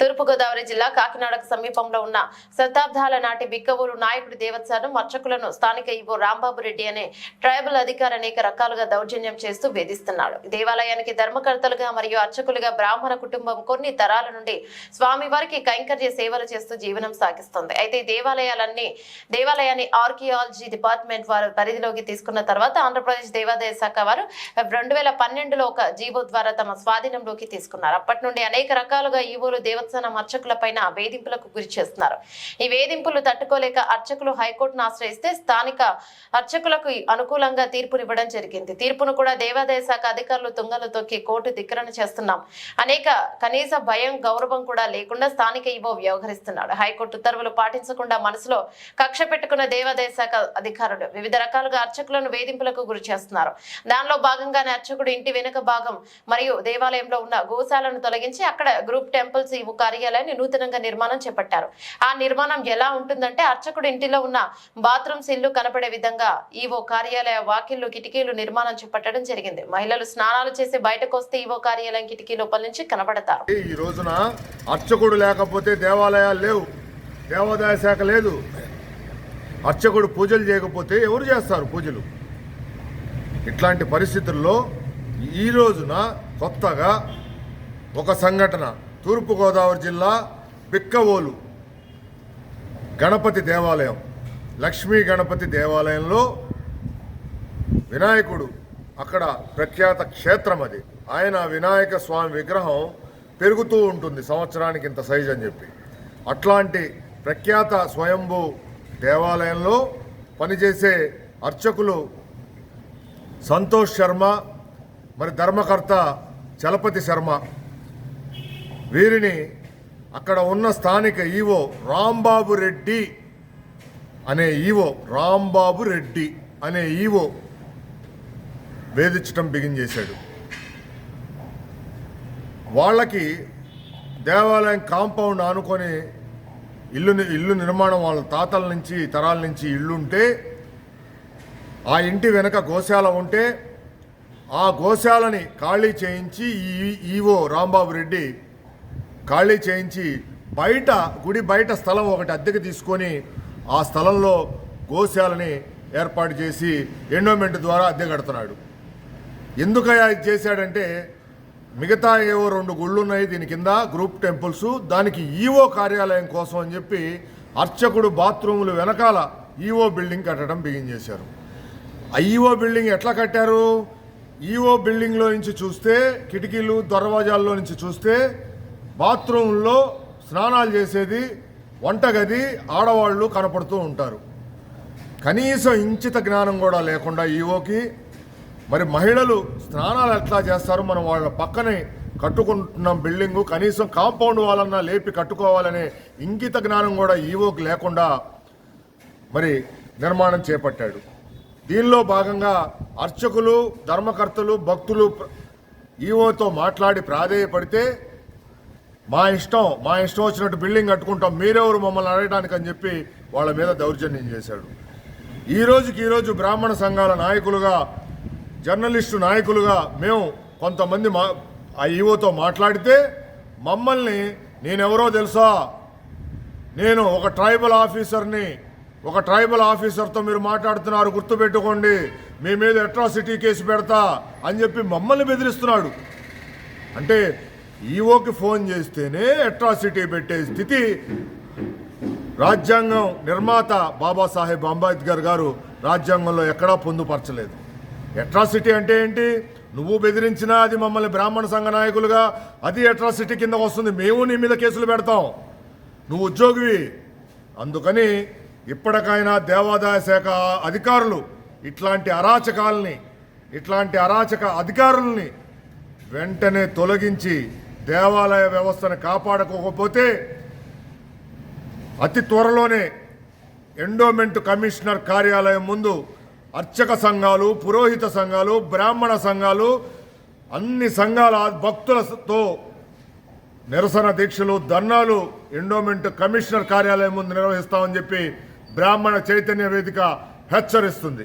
తూర్పుగోదావరి జిల్లా కాకినాడకు సమీపంలో ఉన్న శతాబ్దాల నాటి బిక్కవూరు నాయకుడి దేవస్థానం అర్చకులను స్థానిక ఈవో రాంబాబు రెడ్డి అనే ట్రైబల్ అధికారి అనేక రకాలుగా దౌర్జన్యం చేస్తూ వేధిస్తున్నాడు. దేవాలయానికి ధర్మకర్తలుగా మరియు అర్చకులుగా బ్రాహ్మణ కుటుంబం కొన్ని తరాల నుండి స్వామివారికి కైంకర్య సేవలు చేస్తూ జీవనం సాగిస్తుంది. అయితే దేవాలయాలన్నీ దేవాలయాన్ని ఆర్కియాలజీ డిపార్ట్మెంట్ వారు పరిధిలోకి తీసుకున్న తర్వాత ఆంధ్రప్రదేశ్ దేవాదాయ శాఖ వారు రెండు వేల పన్నెండులో ఒక జీవో ద్వారా తమ స్వాధీనంలోకి తీసుకున్నారు. అప్పటి నుండి అనేక రకాలుగా ఈవోలు దేవస్థానం అర్చకులపైన వేధింపులకు గురి చేస్తున్నారు. ఈ వేధింపులు తట్టుకోలేక అర్చకులు హైకోర్టును ఆశ్రయిస్తే స్థానిక అర్చకులకు అనుకూలంగా తీర్పునివ్వడం జరిగింది. తీర్పును కూడా దేవాదాయ శాఖ అధికారులు తుంగలు తొక్కి కోర్టు ధిక్కరణ చేస్తున్నాం. అనేక కనీస భయం గౌరవం కూడా లేకుండా స్థానిక ఈవో వ్యవహరిస్తున్నాడు. హైకోర్టు ఉత్తర్వులు పాటించకుండా మనసులో కక్ష పెట్టుకున్న దేవాదాయ శాఖ అధికారులు వివిధ రకాలుగా అర్చకులను వేధింపులకు గురి చేస్తున్నారు. దానిలో భాగంగానే అర్చకుడు ఇంటి వెనుక భాగం మరియు దేవాలయంలో ఉన్న గోశాలను తొలగించి అక్కడ గ్రూప్ టెంపుల్ టెంపుల్స్ ఈవో కార్యాలయాన్ని నూతనంగా నిర్మాణం చేపట్టారు. ఆ నిర్మాణం ఎలా ఉంటుందంటే అర్చకుడు ఇంటిలో ఉన్న బాత్రూమ్స్ ఇల్లు కనపడే విధంగా ఈవో కార్యాలయ వాకిళ్ళు కిటికీలు నిర్మాణం చేపట్టడం జరిగింది. మహిళలు స్నానాలు చేసి బయటకు వస్తే ఈవో కార్యాలయం కిటికీ లోపల నుంచి కనబడతారు. ఈ రోజున అర్చకుడు లేకపోతే దేవాలయాలు లేవు. దేవాదాయ శాఖ లేదు. అర్చకుడు పూజలు చేయకపోతే ఎవరు చేస్తారు పూజలు? ఇట్లాంటి పరిస్థితుల్లో ఈ రోజున కొత్తగా ఒక సంఘటన తూర్పుగోదావరి జిల్లా బిక్కవోలు గణపతి దేవాలయం. లక్ష్మీ గణపతి దేవాలయంలో వినాయకుడు అక్కడ ప్రఖ్యాత క్షేత్రం అది. ఆయన వినాయక స్వామి విగ్రహం పెరుగుతూ ఉంటుంది. సంవత్సరానికి ఇంత సైజ్ అని చెప్పి. అట్లాంటి ప్రఖ్యాత స్వయంభూ దేవాలయంలో పనిచేసే అర్చకులు సంతోష్ శర్మ మరి ధర్మకర్త చలపతి శర్మ వీరిని అక్కడ ఉన్న స్థానిక ఈవో రాంబాబు రెడ్డి అనే ఈవో రాంబాబు రెడ్డి అనే ఈవో వేధించటం బిగిన్ చేశాడు. వాళ్ళకి దేవాలయం కాంపౌండ్ ఆనుకొని ఇల్లు ఇల్లు నిర్మాణం వాళ్ళ తాతల నుంచి తరాల నుంచి ఇల్లు ఉంటే ఆ ఇంటి వెనక గోశాల ఉంటే ఆ గోశాలని ఖాళీ చేయించి ఈ ఈవో రాంబాబు రెడ్డి ఖాళీ చేయించి బయట గుడి బయట స్థలం ఒకటి అద్దెకి తీసుకొని ఆ స్థలంలో గోశాలని ఏర్పాటు చేసి ఎండోమెంట్ ద్వారా అద్దె కడుతున్నాడు. ఎందుకయ్యా ఇది చేశాడంటే మిగతా ఏవో రెండు గుళ్ళు ఉన్నాయి దీని కింద గ్రూప్ టెంపుల్స్ దానికి ఈవో కార్యాలయం కోసం అని చెప్పి అర్చకుడు బాత్రూములు వెనకాల ఈవో బిల్డింగ్ కట్టడం బిగిన్ చేశారు. ఆ ఈవో బిల్డింగ్ ఎట్లా కట్టారు? ఈవో బిల్డింగ్లో నుంచి చూస్తే కిటికీలు దర్వాజాల్లో నుంచి చూస్తే బాత్రూంలో స్నానాలు చేసేది వంటగది ఆడవాళ్ళు కనపడుతూ ఉంటారు. కనీసం ఇంచిత జ్ఞానం కూడా లేకుండా ఈవోకి మరి మహిళలు స్నానాలు ఎట్లా చేస్తారు? మనం వాళ్ళ పక్కనే కట్టుకుంటున్నాం బిల్డింగు కనీసం కాంపౌండ్ వాళ్ళన్నా లేపి కట్టుకోవాలనే ఇంగిత జ్ఞానం కూడా ఈవోకి లేకుండా మరి నిర్మాణం చేపట్టాడు. దీనిలో భాగంగా అర్చకులు ధర్మకర్తలు భక్తులు ఈవోతో మాట్లాడి ప్రాధేయపడితే మా ఇష్టం మా ఇష్టం వచ్చినట్టు బిల్డింగ్ కట్టుకుంటాం మీరెవరు మమ్మల్ని అడగడానికి అని చెప్పి వాళ్ళ మీద దౌర్జన్యం చేశాడు. ఈ రోజుకి ఈరోజు బ్రాహ్మణ సంఘాల నాయకులుగా జర్నలిస్టు నాయకులుగా మేము కొంతమంది మా ఆ ఈవోతో మాట్లాడితే మమ్మల్ని నేనెవరో తెలుసా? నేను ఒక ట్రైబల్ ఆఫీసర్ని ఒక ట్రైబల్ ఆఫీసర్తో మీరు మాట్లాడుతున్నారు గుర్తుపెట్టుకోండి. మీ మీద అట్రాసిటీ కేసు పెడతా అని చెప్పి మమ్మల్ని బెదిరిస్తున్నాడు. అంటే ఈవోకి ఫోన్ చేస్తేనే అట్రాసిటీ పెట్టే స్థితి. రాజ్యాంగం నిర్మాత బాబాసాహెబ్ అంబేద్కర్ గారు రాజ్యాంగంలో ఎక్కడా పొందుపరచలేదు. అట్రాసిటీ అంటే ఏంటి? నువ్వు బెదిరించినా అది మమ్మల్ని బ్రాహ్మణ సంఘ నాయకులుగా అది అట్రాసిటీ కింద వస్తుంది. మేము నీ మీద కేసులు పెడతాం. నువ్వు ఉద్యోగివి. అందుకని ఇప్పటికైనా దేవాదాయ శాఖ అధికారులు ఇట్లాంటి అరాచకాలని ఇట్లాంటి అరాచక అధికారుల్ని వెంటనే తొలగించి దేవాలయ వ్యవస్థను కాపాడుకోకపోతే అతి త్వరలోనే ఎండోమెంట్ కమిషనర్ కార్యాలయం ముందు అర్చక సంఘాలు పురోహిత సంఘాలు బ్రాహ్మణ సంఘాలు అన్ని సంఘాల భక్తులతో నిరసన దీక్షలు ధర్నాలు ఎండోమెంట్ కమిషనర్ కార్యాలయం ముందు నిర్వహిస్తామని చెప్పి బ్రాహ్మణ చైతన్య వేదిక హెచ్చరిస్తుంది.